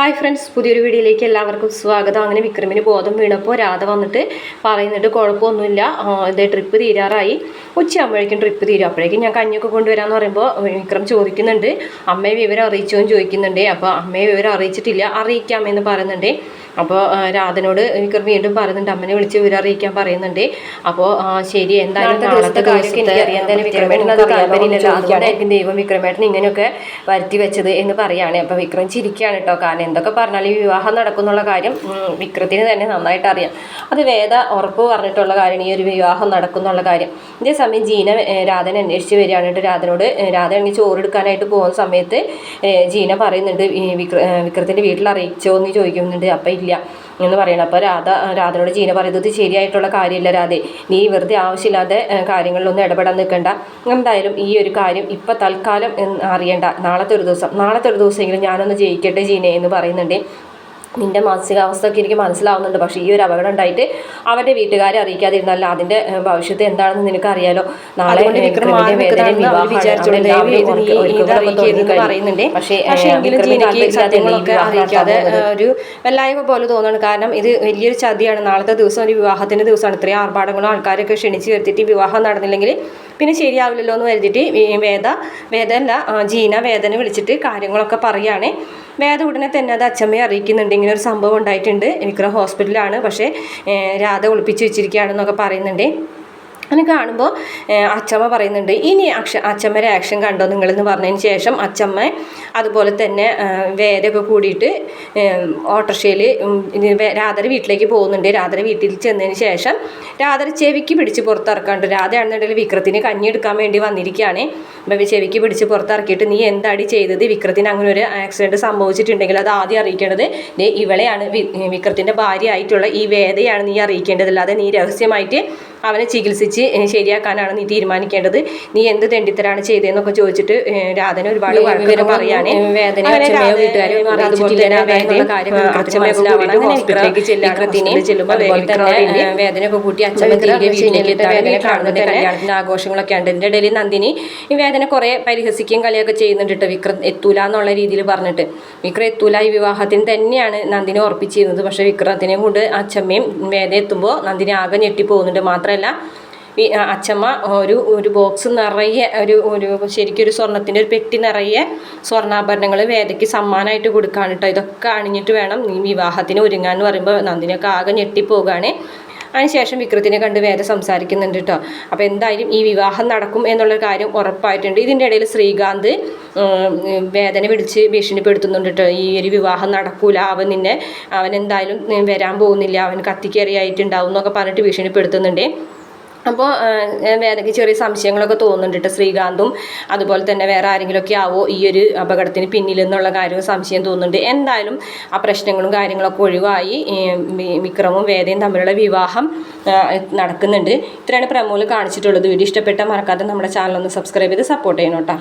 Hi friends പുതിയൊരു വീഡിയോയിലേക്ക് എല്ലാവർക്കും സ്വാഗതം. അങ്ങനെ വിക്രമിന് ബോധം വീണപ്പോൾ രാധ വന്നിട്ട് പറയുന്നുണ്ട് കുഴപ്പമൊന്നുമില്ല. ഇതേ ട്രിപ്പ് തീരാറായി. ഉച്ചയാകുമ്പോഴേക്കും ട്രിപ്പ് തീരും. അപ്പോഴേക്കും ഞാൻ കഞ്ഞിയൊക്കെ കൊണ്ടുവരാമെന്ന് പറയുമ്പോൾ വിക്രം ചോദിക്കുന്നുണ്ട്. അമ്മയെ വിവരം അറിയിച്ചോ എന്ന് ചോദിക്കുന്നുണ്ട്. അപ്പോൾ അമ്മയെ വിവരം അറിയിച്ചിട്ടില്ല. അറിയിക്കാമെന്ന് പറയുന്നുണ്ട്. അപ്പോൾ രാധനോട് വിക്രം വീണ്ടും പറയുന്നുണ്ട്. അമ്മനെ വിളിച്ച് വിവരം അറിയിക്കാൻ പറയുന്നുണ്ട്. അപ്പോൾ ശരി എന്തായാലും നാളത്തെ കാര്യമൊക്കെ എനിക്കറിയാം തന്നെ വിക്രമേട്ടൻ അത് അതുകൊണ്ടായിരിക്കും ദൈവം വിക്രമേട്ടൻ ഇങ്ങനെയൊക്കെ വരുത്തി വെച്ചത് എന്ന് പറയാണ്. അപ്പോൾ വിക്രം ചിരിക്കുകയാണ് കേട്ടോ. കാരണം എന്തൊക്കെ പറഞ്ഞാലും ഈ വിവാഹം നടക്കുന്നുള്ള കാര്യം വിക്രത്തിന് തന്നെ നന്നായിട്ട് അറിയാം. അത് വേദ ഉറപ്പ് പറഞ്ഞിട്ടുള്ള കാര്യമാണ് ഈ ഒരു വിവാഹം നടക്കുന്നുള്ള കാര്യം. ഇതേ സമയം ജീന രാധൻ രാധനെ അന്വേഷിച്ച് വരികയാണ് കേട്ടോ രാധനോട്. രാധൻ രാധ ആണെങ്കിൽ ചോറെടുക്കാനായിട്ട് പോകുന്ന സമയത്ത് ജീന പറയുന്നുണ്ട് വിക്ര വിക്രത്തിന്റെ വീട്ടിൽ അറിയിച്ചോ എന്ന് ചോദിക്കുന്നുണ്ട്. അപ്പം ഇല്ല എന്ന് പറയണം. അപ്പോൾ രാധ രാധനോട് ജീന പറയുന്നത് ശരിയായിട്ടുള്ള കാര്യമില്ല രാധെ. നീ വെറുതെ ആവശ്യമില്ലാതെ കാര്യങ്ങളിലൊന്നും ഇടപെടാൻ നിൽക്കണ്ട. എന്തായാലും ഈ ഒരു കാര്യം ഇപ്പം തൽക്കാലം അറിയണ്ട. നാളത്തെ ഒരു ദിവസം നാളത്തെ ഒരു ദിവസമെങ്കിലും ഞാനൊന്ന് ജയിക്കട്ടെ ജീനെ എന്ന് പറയുന്നുണ്ട്. നിന്റെ മാനസികാവസ്ഥ ഒക്കെ എനിക്ക് മനസ്സിലാവുന്നുണ്ട്. പക്ഷേ ഈ ഒരു അപകടം ഉണ്ടായിട്ട് അവരുടെ വീട്ടുകാരെ അറിയിക്കാതിരുന്നല്ല അതിന്റെ ഏഹ്, ഭവിഷ്യത്ത് എന്താണെന്ന് നിനക്ക് അറിയാലോ നാളെ അറിയിക്കാതെ ഒരു വല്ലായ്മ പോലെ തോന്നുന്നു കാരണം ഇത് വലിയൊരു ചതിയാണ്. നാളത്തെ ദിവസം ഒരു വിവാഹത്തിന്റെ ദിവസമാണ്. ഇത്രയും ആർഭാടങ്ങളും ആൾക്കാരൊക്കെ ക്ഷണിച്ച് വരുത്തിയിട്ട് വിവാഹം നടന്നില്ലെങ്കിൽ പിന്നെ ശരിയാവില്ലല്ലോ എന്ന് കരുതിയിട്ട് വേദ വേദ വേദല്ല ജീന വേദനെ വിളിച്ചിട്ട് കാര്യങ്ങളൊക്കെ പറയുകയാണ്. വേദ ഉടനെ തന്നെ അത് അച്ഛമ്മയെ അറിയിക്കുന്നുണ്ട്. ഇങ്ങനെ ഒരു സംഭവം ഉണ്ടായിട്ടുണ്ട്. എനിക്കൊരു ഹോസ്പിറ്റലാണ് പക്ഷേ രാധ ഒളിപ്പിച്ച് വെച്ചിരിക്കുകയാണെന്നൊക്കെ പറയുന്നുണ്ട്. അങ്ങനെ കാണുമ്പോൾ അച്ചമ്മ പറയുന്നുണ്ട് ഇനി അക്ഷ അച്ചമ്മ ആക്ഷൻ കണ്ടോ നിങ്ങളെന്ന് പറഞ്ഞതിന് ശേഷം അച്ചമ്മ അതുപോലെ തന്നെ വേരൊക്കെ കൂടിയിട്ട് ഓട്ടോറിക്ഷയിൽ രാധര വീട്ടിലേക്ക് പോകുന്നുണ്ട്. രാധര വീട്ടിൽ ചെന്നതിന് ശേഷം രാധര ചെവിക്ക് പിടിച്ച് പുറത്തിറക്കാണ്ട് രാധയാണെന്നുണ്ടെങ്കിൽ വിക്രത്തിന് കഞ്ഞി എടുക്കാൻ വേണ്ടി വന്നിരിക്കുകയാണ്. അപ്പം ചെവിക്ക് പിടിച്ച് പുറത്തിറക്കിയിട്ട് നീ എന്താടി ചെയ്തത്? വിക്രത്തിന് അങ്ങനെ ഒരു ആക്സിഡന്റ് സംഭവിച്ചിട്ടുണ്ടെങ്കിൽ അത് ആദ്യം അറിയിക്കേണ്ടത് ഇവളെയാണ് വിക്രത്തിന്റെ ഭാര്യ ആയിട്ടുള്ള ഈ വേദയാണ് നീ അറിയിക്കേണ്ടത്. അല്ലാതെ നീ രഹസ്യമായിട്ട് അവനെ ചികിത്സിച്ച് ശരിയാക്കാനാണ് നീ തീരുമാനിക്കേണ്ടത്. നീ എന്ത് തെണ്ടിത്തരാണ് ചെയ്തതെന്നൊക്കെ ചോദിച്ചിട്ട് രാധന ഒരുപാട് തന്നെ, ഏഹ്, വേദനയൊക്കെ കൂട്ടി തിരികെ വീട്ടിലേക്ക് കാണുന്നത് ആഘോഷങ്ങളൊക്കെ ഉണ്ട്. എന്റെ ഇടയിൽ നന്ദിനി ഈ വേദന കുറെ പരിഹസിക്കുകയും കളിയൊക്കെ ചെയ്യുന്നുണ്ട് കേട്ടോ വിക്രം എത്തൂല എന്നുള്ള രീതിയിൽ പറഞ്ഞിട്ട്. വിക്രം എത്തൂല ഈ വിവാഹത്തിന് തന്നെയാണ് നന്ദിനി ഉറപ്പിച്ചിരുന്നത്. പക്ഷെ വിക്രത്തിനെ കൊണ്ട് അച്ഛമ്മയും വേദന എത്തുമ്പോൾ നന്ദിനി ആകെ ഞെട്ടി പോകുന്നുണ്ട് മാത്രമല്ല ഈ അച്ഛമ്മ ഒരു ഒരു ബോക്സ് നിറയെ ഒരു ഒരു ശരിക്കും ഒരു സ്വർണത്തിന്റെ ഒരു പെട്ടി നിറയെ സ്വർണാഭരണങ്ങൾ വേദയ്ക്ക് സമ്മാനമായിട്ട് കൊടുക്കാണ് കേട്ടോ ഇതൊക്കെ അണിഞ്ഞിട്ട് വേണം നീ വിവാഹത്തിന് ഒരുങ്ങാൻ എന്ന് പറയുമ്പോൾ നന്ദിനൊക്കെ ആകെ ഞെട്ടിപ്പോവുകയാണ് അതിനുശേഷം വിക്രത്തിനെ കണ്ട് വേദ സംസാരിക്കുന്നുണ്ട് കേട്ടോ അപ്പോൾ എന്തായാലും ഈ വിവാഹം നടക്കും എന്നുള്ള കാര്യം ഉറപ്പായിട്ടുണ്ട്. ഇതിന്റെ ഇടയിൽ ശ്രീകാന്ത് വേദന വിളിച്ച് ഭീഷണിപ്പെടുത്തുന്നുണ്ട് കേട്ടോ ഈ ഒരു വിവാഹം നടക്കൂല. അവൻ നിന്നെ അവൻ എന്തായാലും വരാൻ പോകുന്നില്ല. അവൻ കത്തിക്കേറിയായിട്ടുണ്ടാവും എന്നൊക്കെ പറഞ്ഞിട്ട് ഭീഷണിപ്പെടുത്തുന്നുണ്ട്. അപ്പോൾ വേദയ്ക്ക് ചെറിയ സംശയങ്ങളൊക്കെ തോന്നുന്നുണ്ട് ശ്രീകാന്തും. അതുപോലെ തന്നെ വേറെ ആരെങ്കിലുമൊക്കെ ആവോ ഈ ഒരു അപകടത്തിന് പിന്നിലെന്നുള്ള കാര്യവും സംശയം തോന്നുന്നുണ്ട്. എന്തായാലും ആ പ്രശ്നങ്ങളും കാര്യങ്ങളൊക്കെ ഒഴിവായി വിക്രമും വേദയും തമ്മിലുള്ള വിവാഹം നടക്കുന്നുണ്ട്. ഇത്രയാണ് പ്രമോൽ കാണിച്ചിട്ടുള്ളത്. വീഡിയോ ഇഷ്ടപ്പെട്ടാൽ മറക്കാതെ നമ്മുടെ ചാനൽ ഒന്ന് സബ്സ്ക്രൈബ് ചെയ്ത് സപ്പോർട്ട് ചെയ്യണം കേട്ടോ